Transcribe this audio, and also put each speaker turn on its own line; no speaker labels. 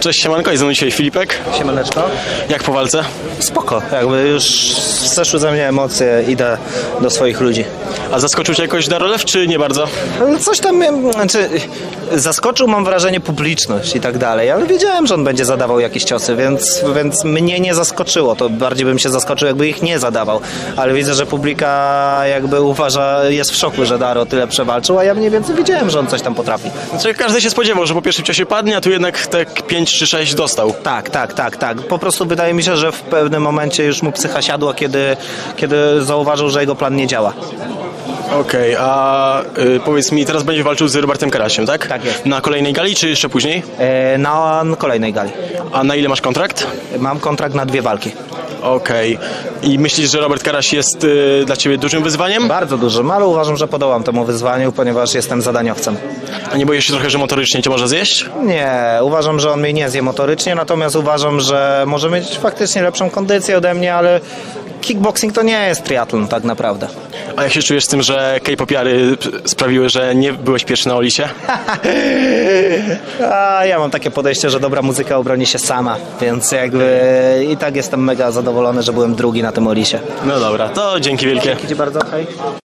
Cześć, siemanko, jest ze mną dzisiaj Filipek.
Siemaneczko.
Jak po walce?
Spoko, jakby już zeszły ze mnie emocje, idę do swoich ludzi.
A zaskoczył cię jakoś Darolew, czy nie bardzo?
Ale Coś tam, znaczy, zaskoczył mam wrażenie publiczność i tak dalej, ale wiedziałem, że on będzie zadawał jakieś ciosy, więc, więc mnie nie zaskoczyło, to bardziej bym się zaskoczył, jakby ich nie zadawał, ale widzę, że publika jakby uważa, jest w szoku, że Daro tyle przewalczył, a ja mniej więcej wiedziałem, że on coś tam potrafi.
Znaczy, każdy się spodziewał, że po pierwszym ciosie padnie, a tu jednak te 5 czy 6 dostał.
Tak, tak, tak, tak. Po prostu wydaje mi się, że w pewnym momencie już mu psycha siadła, kiedy, kiedy zauważył, że jego plan nie działa.
Okej, a y, powiedz mi, teraz będzie walczył z Robertem Karasiem, tak?
Tak jest.
Na kolejnej gali, czy jeszcze później?
E, na kolejnej gali.
A na ile masz kontrakt?
Mam kontrakt na dwie walki.
Okej. I myślisz, że Robert Karaś jest y, dla ciebie dużym wyzwaniem?
Bardzo dużym, ale uważam, że podołam temu wyzwaniu, ponieważ jestem zadaniowcem.
A nie boisz się trochę, że motorycznie cię może zjeść?
Nie, uważam, że on mnie nie zje motorycznie, natomiast uważam, że może mieć faktycznie lepszą kondycję ode mnie, ale kickboxing to nie jest triatlon tak naprawdę.
A jak się czujesz z tym, że K-popiary sprawiły, że nie byłeś pierwszy na Olisie?
A ja mam takie podejście, że dobra muzyka obroni się sama, więc jakby i tak jestem mega zadowolony, że byłem drugi na tym Olisie.
No dobra, to dzięki wielkie.
Dzięki bardzo, hej.